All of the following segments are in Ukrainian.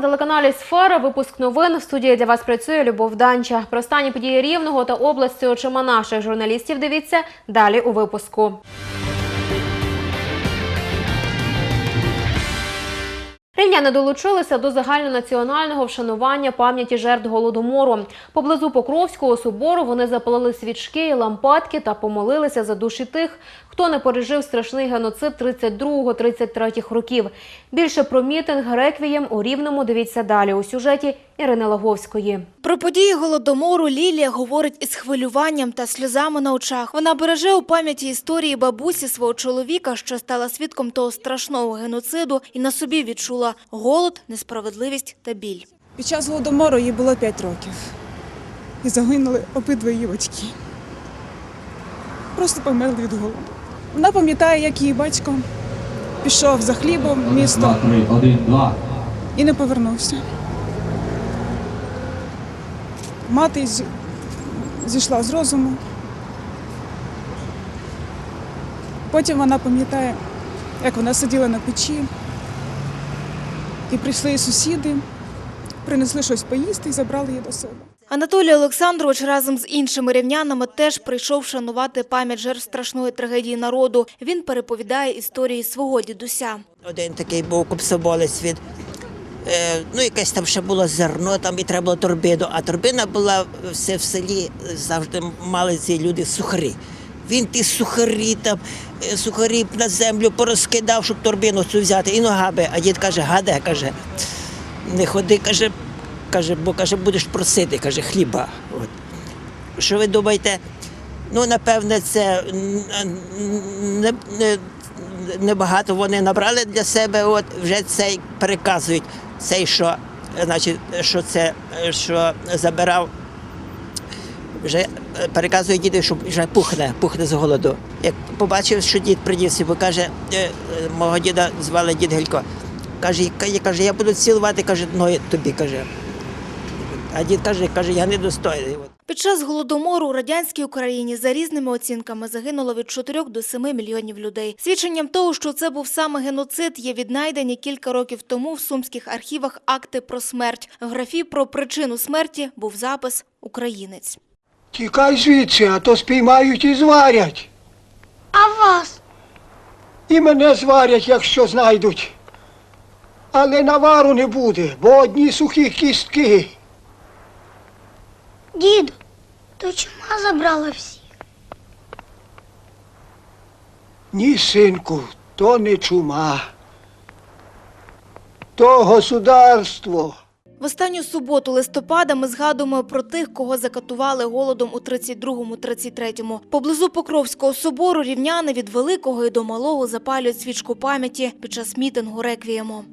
телеканалі Сфера. Випуск новин в студії для вас працює Любов Данча. Про останні події рівного та області очима наших журналістів. Дивіться далі у випуску. Рівняни долучилися до загальнонаціонального вшанування пам'яті жертв голодомору. Поблизу Покровського собору вони запалили свічки і лампадки та помолилися за душі тих, хто не пережив страшний геноцид 32-33 років. Більше про мітинг реквієм у Рівному дивіться далі у сюжеті Ірини Лаговської. Про події голодомору Лілія говорить із хвилюванням та сльозами на очах. Вона береже у пам'яті історії бабусі свого чоловіка, що стала свідком того страшного геноциду, і на собі відчула голод, несправедливість та біль. Під час голодомору їй було 5 років. І загинули обидва її батьки. Просто померли від голоду. Вона пам'ятає, як її батько пішов за хлібом в місто і не повернувся. Мати зійшла з розуму. Потім вона пам'ятає, як вона сиділа на печі, і прийшли сусіди, принесли щось поїсти і забрали її до себе. Анатолій Олександрович разом з іншими рівнянами теж прийшов шанувати пам'ять жертв страшної трагедії народу. Він переповідає історії свого дідуся. Один такий був купсоболець від. Е, ну, якесь там ще було зерно, там і треба було торбину. А торбина була все в селі, завжди мали ці люди сухарі. Він ті сухарі там, е, сухарі на землю порозкидав, щоб торбину цю взяти, і ногами. А дід каже, гаде, каже, не ходи, каже, каже, бо каже, будеш просити, каже, хліба. От. Що ви думаєте? Ну, напевне, це не, не, небагато вони набрали для себе, от вже цей переказують. Цей, що, значить, що це, що забирав, вже е, переказує діду, що вже пухне, пухне з голоду. Як побачив, що дід приніс, бо каже, е, е, мого діда звали дід Гелько. Каже, каже, я буду цілувати, каже, ноги тобі, каже. А дід каже, каже, я недостойний. Під час голодомору у радянській Україні за різними оцінками загинуло від 4 до 7 мільйонів людей. Свідченням того, що це був саме геноцид, є віднайдені кілька років тому в сумських архівах акти про смерть. В графі про причину смерті був запис «Українець». Тікай звідси, а то спіймають і зварять. А вас? І мене зварять, якщо знайдуть. Але навару не буде, бо одні сухі кістки. Діду, то чума забрала всіх. Ні, синку, то не чума. То государство. В останню суботу листопада ми згадуємо про тих, кого закатували голодом у 32-33. Поблизу Покровського собору рівняни від великого і до малого запалюють свічку пам'яті під час мітингу реквієму.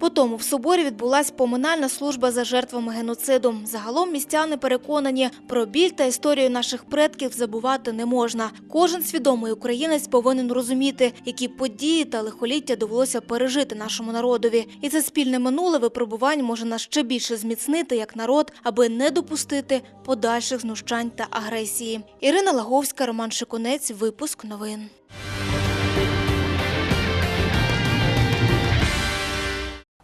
Потому в соборі відбулася поминальна служба за жертвами геноциду. Загалом містяни переконані, про біль та історію наших предків забувати не можна. Кожен свідомий українець повинен розуміти, які події та лихоліття довелося пережити нашому народові. І це спільне минуле випробувань може нас ще більше зміцнити як народ, аби не допустити подальших знущань та агресії. Ірина Лаговська, Роман Шикунець, випуск новин.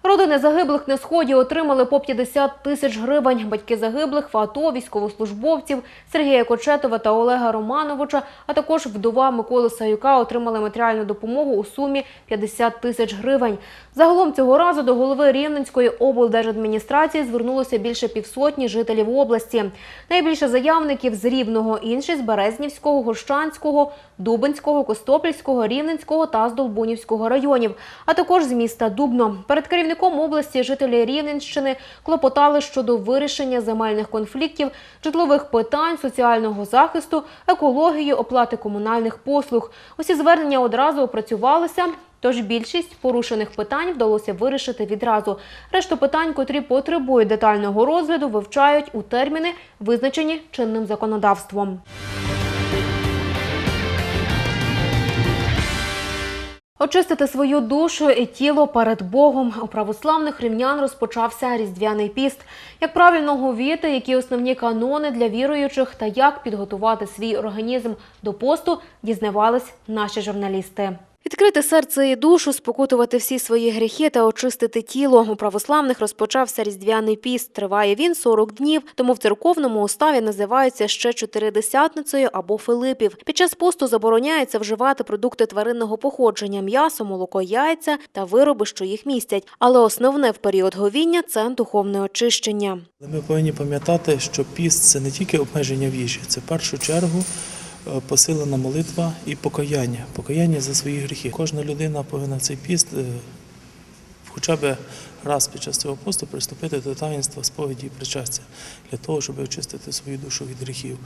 Родини загиблих на сході отримали по 50 тисяч гривень. Батьки загиблих в АТО, військовослужбовців Сергія Кочетова та Олега Романовича, а також вдова Миколи Саюка отримали матеріальну допомогу у сумі 50 тисяч гривень. Загалом цього разу до голови Рівненської облдержадміністрації звернулося більше півсотні жителів області. Найбільше заявників з Рівного, інші з Березнівського, Гощанського, Дубинського, Костопільського, Рівненського та Здолбунівського районів, а також з міста Дубно. Перед керівником області жителі Рівненщини клопотали щодо вирішення земельних конфліктів, житлових питань, соціального захисту, екології, оплати комунальних послуг. Усі звернення одразу опрацювалися. Тож більшість порушених питань вдалося вирішити відразу. Решту питань, котрі потребують детального розгляду, вивчають у терміни, визначені чинним законодавством. Очистити свою душу і тіло перед Богом. У православних рівнян розпочався різдвяний піст. Як правильно говіти, які основні канони для віруючих та як підготувати свій організм до посту, дізнавались наші журналісти. Відкрити серце і душу, спокутувати всі свої гріхи та очистити тіло. У православних розпочався різдвяний піст. Триває він 40 днів, тому в церковному уставі називається ще чотиридесятницею або Филипів. Під час посту забороняється вживати продукти тваринного походження, м'ясо, молоко, яйця та вироби, що їх містять. Але основне в період говіння це духовне очищення. Ми повинні пам'ятати, що піст це не тільки обмеження в їжі, це в першу чергу посилена молитва і покаяння. Покаяння за свої гріхи. Кожна людина повинна цей піст е, хоча б раз під час цього посту приступити до таїнства сповіді і причастя для того, щоб очистити свою душу від гріхів.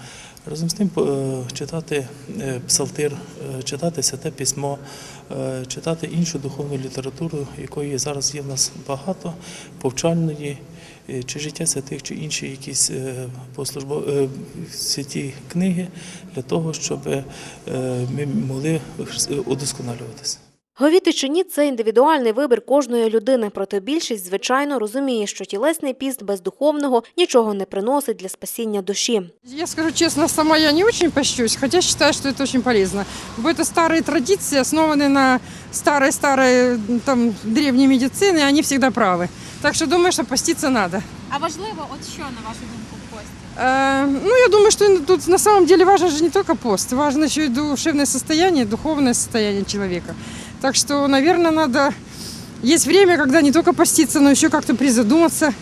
Разом з тим е, читати е, псалтир, е, читати святе письмо, читати іншу духовну літературу, якої зараз є в нас багато, повчальної, чи життя святих, чи інші якісь послужбо... святі книги для того, щоб ми могли удосконалюватися. Говіти чи ні – це індивідуальний вибір кожної людини. Проте більшість, звичайно, розуміє, що тілесний піст без духовного нічого не приносить для спасіння душі. Я скажу честно, сама я не очень пощусь, хотя считаю, что это очень полезно. Бо это старые традиции, основанные на старой-старой там древней медицине, и они всегда правы. Так что думаю, что поститься надо. А важливо, от що на вашу думку в пості? Э, ну, я думаю, что тут на самом деле важно же не только пост, важно еще и душевное состояние, духовное состояние человека. Так что, наверное, надо... Есть время, когда не только поститься, но еще как-то призадуматься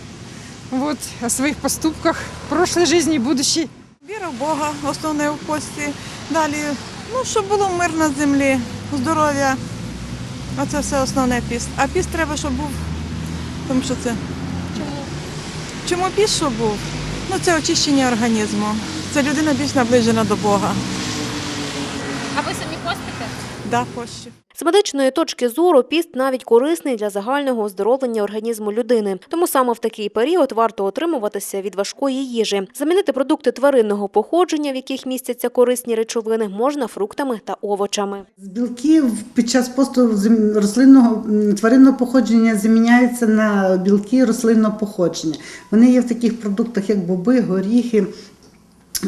вот, о своих поступках, прошлой жизни и будущей. Віра в Бога, основне в пості. Далі, ну, щоб було мир на землі, здоров'я. Оце все основне піст. А піст треба, щоб був. Тому що це. Чому? Чому піст, щоб був? Ну, це очищення організму. Це людина більш наближена до Бога. А ви самі постите? Да, пощу. З медичної точки зору піст навіть корисний для загального оздоровлення організму людини. Тому саме в такий період варто отримуватися від важкої їжі. Замінити продукти тваринного походження, в яких містяться корисні речовини, можна фруктами та овочами. З білків під час посту рослинного тваринного походження заміняються на білки рослинного походження. Вони є в таких продуктах, як боби, горіхи,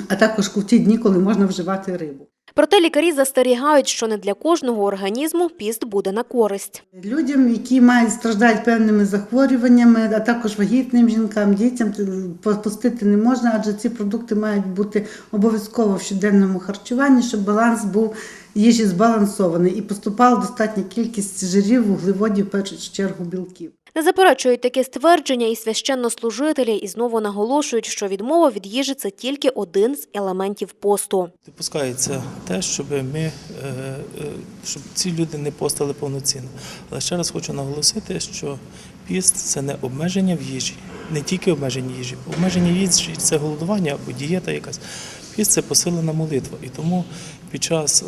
а також в ті дні, коли можна вживати рибу. Проте лікарі застерігають, що не для кожного організму піст буде на користь. Людям, які мають страждають певними захворюваннями, а також вагітним жінкам, дітям т- попустити не можна, адже ці продукти мають бути обов'язково в щоденному харчуванні, щоб баланс був їжі збалансований і поступала достатня кількість жирів, вуглеводів, першу чергу білків. Не заперечують таке ствердження і священнослужителі, і знову наголошують, що відмова від їжі це тільки один з елементів посту. Допускається те, щоб ми е, е, щоб ці люди не постали повноцінно. Але ще раз хочу наголосити, що піст це не обмеження в їжі, не тільки обмеження їжі. Обмеження їжі це голодування або дієта якась. Піст це посилена молитва. І тому під час е,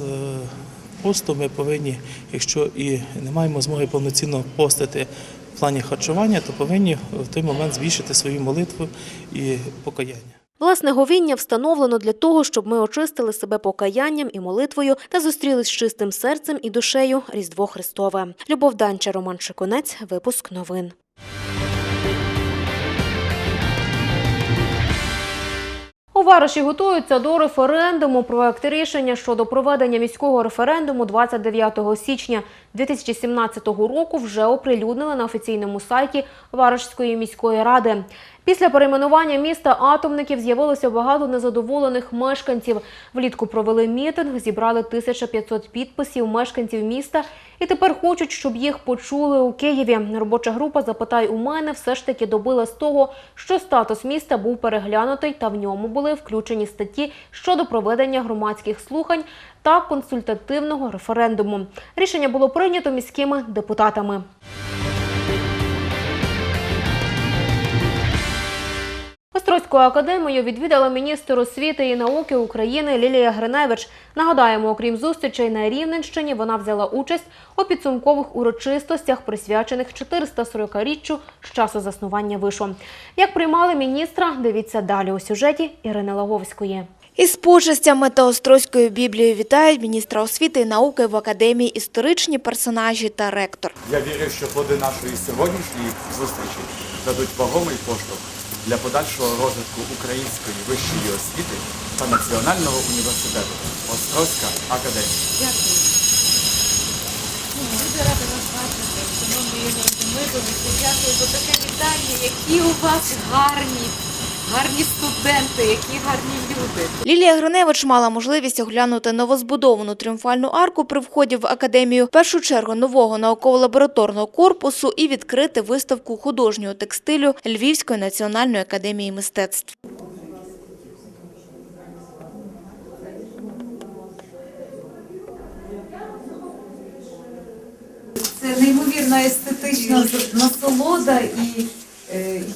посту ми повинні, якщо і не маємо змоги повноцінно постити в плані харчування, то повинні в той момент збільшити свою молитву і покаяння. Власне, говіння встановлено для того, щоб ми очистили себе покаянням і молитвою та зустрілись з чистим серцем і душею Різдво Христове. Любов Данча, Роман Шиконець, випуск новин. Вариші готуються до референдуму. Проект рішення щодо проведення міського референдуму 29 січня 2017 року вже оприлюднили на офіційному сайті Варишської міської ради. Після перейменування міста атомників з'явилося багато незадоволених мешканців. Влітку провели мітинг, зібрали 1500 підписів мешканців міста і тепер хочуть, щоб їх почули у Києві. Робоча група «Запитай у мене» все ж таки добилась того, що статус міста був переглянутий та в ньому були включені статті щодо проведення громадських слухань та консультативного референдуму. Рішення було прийнято міськими депутатами. Острозьку академію відвідала міністр освіти і науки України Лілія Гриневич. Нагадаємо, окрім зустрічей на Рівненщині, вона взяла участь у підсумкових урочистостях, присвячених 440-річчю з часу заснування вишу. Як приймали міністра, дивіться далі у сюжеті Ірини Лаговської. Із почестями та Острозькою Біблією вітають міністра освіти і науки в академії історичні персонажі та ректор. Я вірю, що плоди нашої сьогоднішньої зустрічі дадуть вагомий поштовх для подальшого розвитку української вищої освіти та Національного університету Острозька академія. Дякую. Дуже рада вас бачити, шановний Ігор Демидович. Дякую за таке вітання. Які у вас гарні, гарні студенти, які гарні люди. Лілія Гриневич мала можливість оглянути новозбудовану тріумфальну арку при вході в академію, в першу чергу нового науково-лабораторного корпусу і відкрити виставку художнього текстилю Львівської національної академії мистецтв. Це неймовірна естетична насолода, і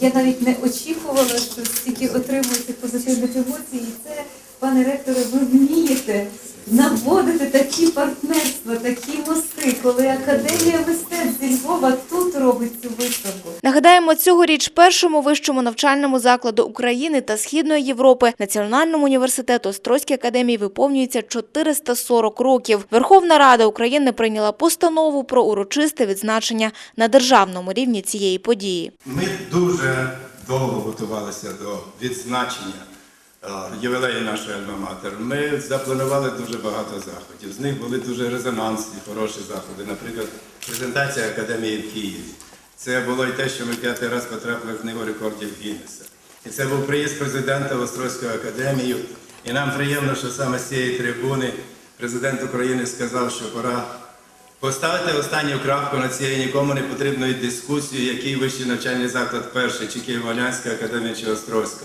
я навіть не очікувала, що стільки отримуєте позитивних емоцій. І це, пане ректоре, ви вмієте наводити такі партнерства, такі мости, коли Академія мистецтв зі Львова тут робить цю виставку. Нагадаємо, цьогоріч першому вищому навчальному закладу України та Східної Європи Національному університету Острозькій академії виповнюється 440 років. Верховна Рада України прийняла постанову про урочисте відзначення на державному рівні цієї події. Ми дуже довго готувалися до відзначення е, ювілею нашої альма-матер. Ми запланували дуже багато заходів. З них були дуже резонансні, хороші заходи. Наприклад, презентація академії в Києві. Це було і те, що ми п'ятий раз потрапили в книгу рекордів Гіннеса. І це був приїзд президента в Острозьку академію. І нам приємно, що саме з цієї трибуни президент України сказав, що пора Поставити останню крапку на цієї нікому не потрібної дискусії, який вищий навчальний заклад перший, чи Києво-Волянська академія, чи Острозька.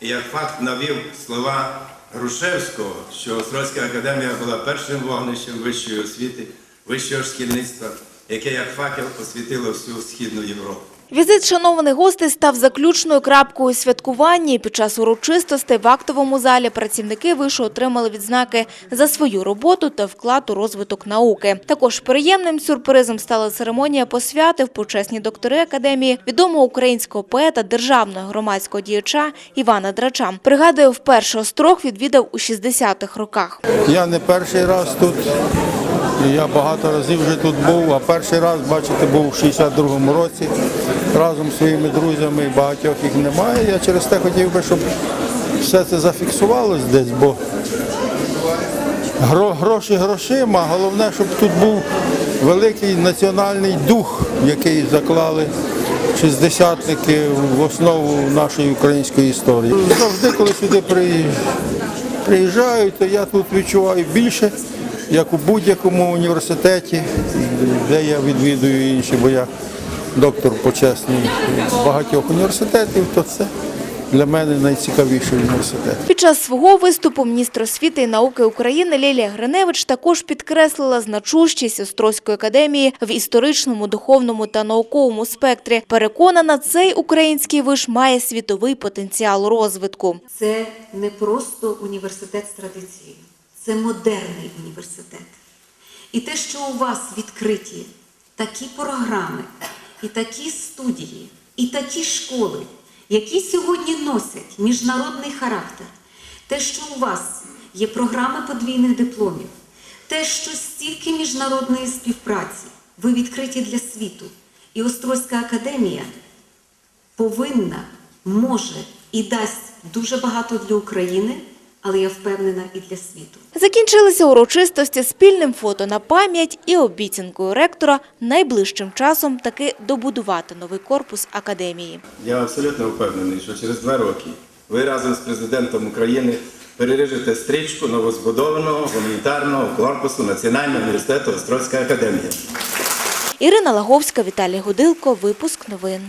І як факт навів слова Грушевського, що Острозька академія була першим вогнищем вищої освіти, вищого шкільництва, яке як факел освітило всю Східну Європу. Візит шанованих гостей став заключною крапкою святкування. Під час урочистостей в актовому залі працівники вишу отримали відзнаки за свою роботу та вклад у розвиток науки. Також приємним сюрпризом стала церемонія посвяти в почесні доктори академії відомого українського поета, державного громадського діяча Івана Драча. Пригадую, вперше острог відвідав у 60-х роках. Я не перший раз тут. Я багато разів вже тут був, а перший раз, бачите, був у 62-му році разом зі своїми друзями, багатьох їх немає. Я через те хотів би, щоб все це зафіксувалось десь, бо гроші грошима, головне, щоб тут був великий національний дух, який заклали шістдесятники в основу нашої української історії. Завжди, коли сюди приїжджаю, приїжджаю, то я тут відчуваю більше, як у будь-якому університеті, де я відвідую інші, бо я доктор почесний багатьох університетів, то це для мене найцікавіший університет. Під час свого виступу міністр освіти і науки України Лілія Гриневич також підкреслила значущість Острозької академії в історичному, духовному та науковому спектрі. Переконана, цей український виш має світовий потенціал розвитку. Це не просто університет з традицією, це модерний університет. І те, що у вас відкриті такі програми, і такі студії, і такі школи, які сьогодні носять міжнародний характер, те, що у вас є програми подвійних дипломів, те, що стільки міжнародної співпраці, ви відкриті для світу. І Острозька академія повинна, може і дасть дуже багато для України, але я впевнена і для світу. Закінчилися урочистості спільним фото на пам'ять і обіцянкою ректора найближчим часом таки добудувати новий корпус академії. Я абсолютно впевнений, що через два роки ви разом з президентом України переріжете стрічку новозбудованого гуманітарного корпусу Національного університету Острозька академія. Ірина Лаговська, Віталій Гудилко. Випуск новин.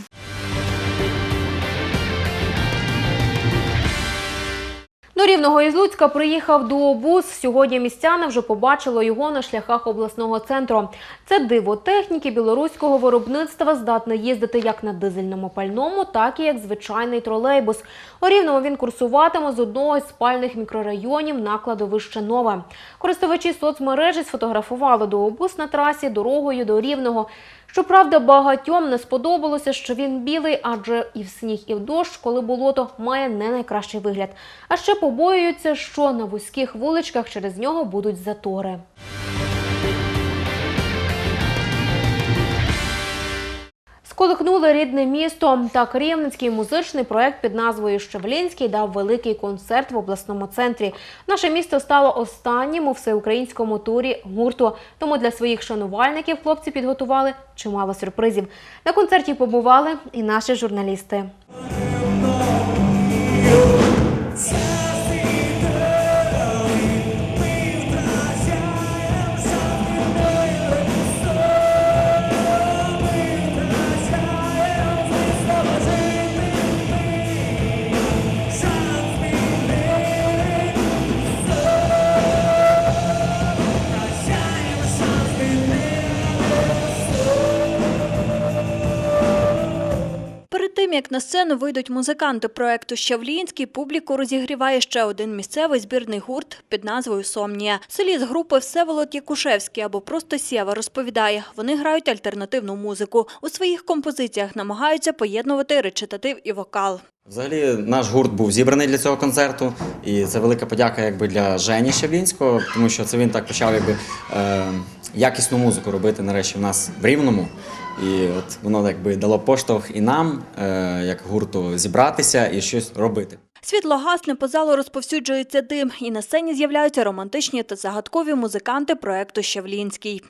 До Рівного із Луцька приїхав дуобус. Сьогодні містяни вже побачили його на шляхах обласного центру. Це диво техніки білоруського виробництва здатне їздити як на дизельному пальному, так і як звичайний тролейбус. У Рівному він курсуватиме з одного із спальних мікрорайонів на кладовище Нове. Користувачі соцмережі сфотографували дуобус на трасі дорогою до Рівного. Щоправда, багатьом не сподобалося, що він білий, адже і в сніг, і в дощ, коли болото має не найкращий вигляд. А ще побоюються, що на вузьких вуличках через нього будуть затори. Сколихнули рідне місто. Так рівненський музичний проект під назвою Щевлінський дав великий концерт в обласному центрі. Наше місто стало останнім у всеукраїнському турі гурту. Тому для своїх шанувальників хлопці підготували чимало сюрпризів. На концерті побували і наші журналісти. Сцену вийдуть музиканти проекту Щавлінський, публіку розігріває ще один місцевий збірний гурт під назвою Сомнія. Соліст групи Всеволод Якушевський або просто Сєва розповідає, вони грають альтернативну музику. У своїх композиціях намагаються поєднувати речитатив і вокал. Взагалі, наш гурт був зібраний для цього концерту, і це велика подяка якби для Жені Щавлінського, тому що це він так почав якби е, якісну музику робити нарешті в нас в Рівному. І от воно якби дало поштовх і нам, е, як гурту, зібратися і щось робити. Світло гасне, по залу розповсюджується дим, і на сцені з'являються романтичні та загадкові музиканти проекту Щавлінський.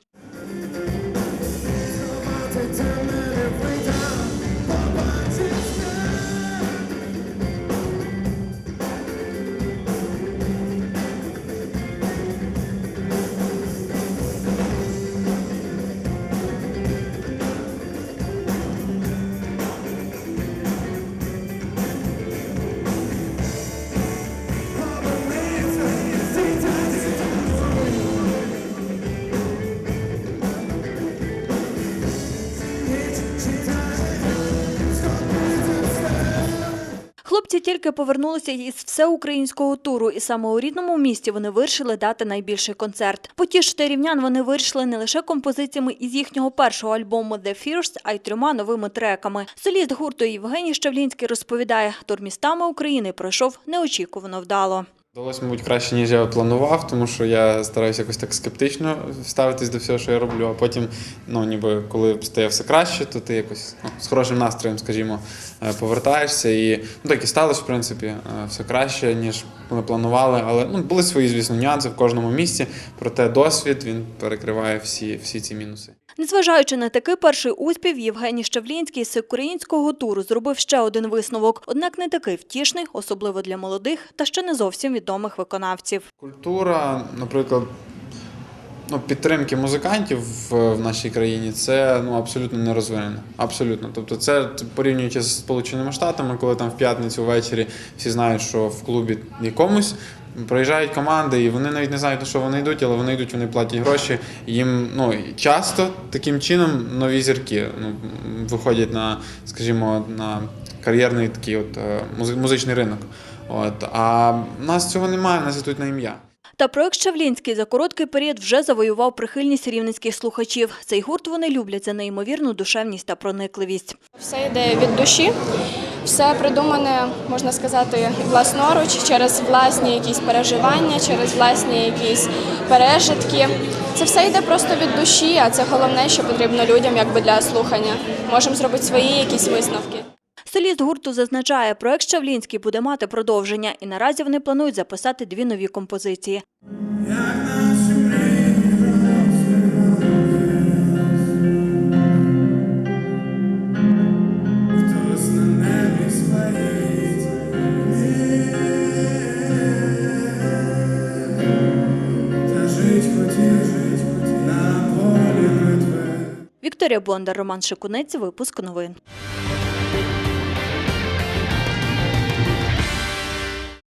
Тільки повернулися із всеукраїнського туру, і саме у рідному місті вони вирішили дати найбільший концерт. Потішити рівнян вони вирішили не лише композиціями із їхнього першого альбому «The First», а й трьома новими треками. Соліст гурту Євгеній Щавлінський розповідає, тур містами України пройшов неочікувано вдало. Вдалося, мабуть, краще, ніж я планував, тому що я стараюся якось так скептично ставитись до всього, що я роблю. А потім, ну ніби коли стає все краще, то ти якось ну, з хорошим настроєм, скажімо, е, повертаєшся. І ну так і сталося, в принципі, е, все краще, ніж ми планували. Але ну були свої, звісно, нюанси в кожному місці. Проте досвід він перекриває всі, всі ці мінуси. Незважаючи на такий перший успіх, Євгеній Щавлінський з українського туру зробив ще один висновок, однак не такий втішний, особливо для молодих та ще не зовсім відомих виконавців. Культура, наприклад, ну, підтримки музикантів в нашій країні це ну, абсолютно не розвинено. Абсолютно. Тобто, це порівнюючи з Сполученими Штатами, коли там в п'ятницю ввечері всі знають, що в клубі якомусь. Приїжджають команди, і вони навіть не знають, на що вони йдуть, але вони йдуть, вони платять гроші. Їм ну часто таким чином нові зірки ну, виходять на, скажімо, на кар'єрний такий от е, музичний ринок. От а в нас цього немає, нас йдуть на ім'я. Та проект Щавлінський за короткий період вже завоював прихильність рівненських слухачів. Цей гурт вони люблять за неймовірну душевність та проникливість. Все йде від душі, все придумане, можна сказати, власноруч, через власні якісь переживання, через власні якісь пережитки. Це все йде просто від душі, а це головне, що потрібно людям якби для слухання. Можемо зробити свої якісь висновки. Соліст гурту зазначає, проект Щавлінський буде мати продовження, і наразі вони планують записати дві нові композиції. Вікторія Бондар, Роман Шикунець, випуск новин.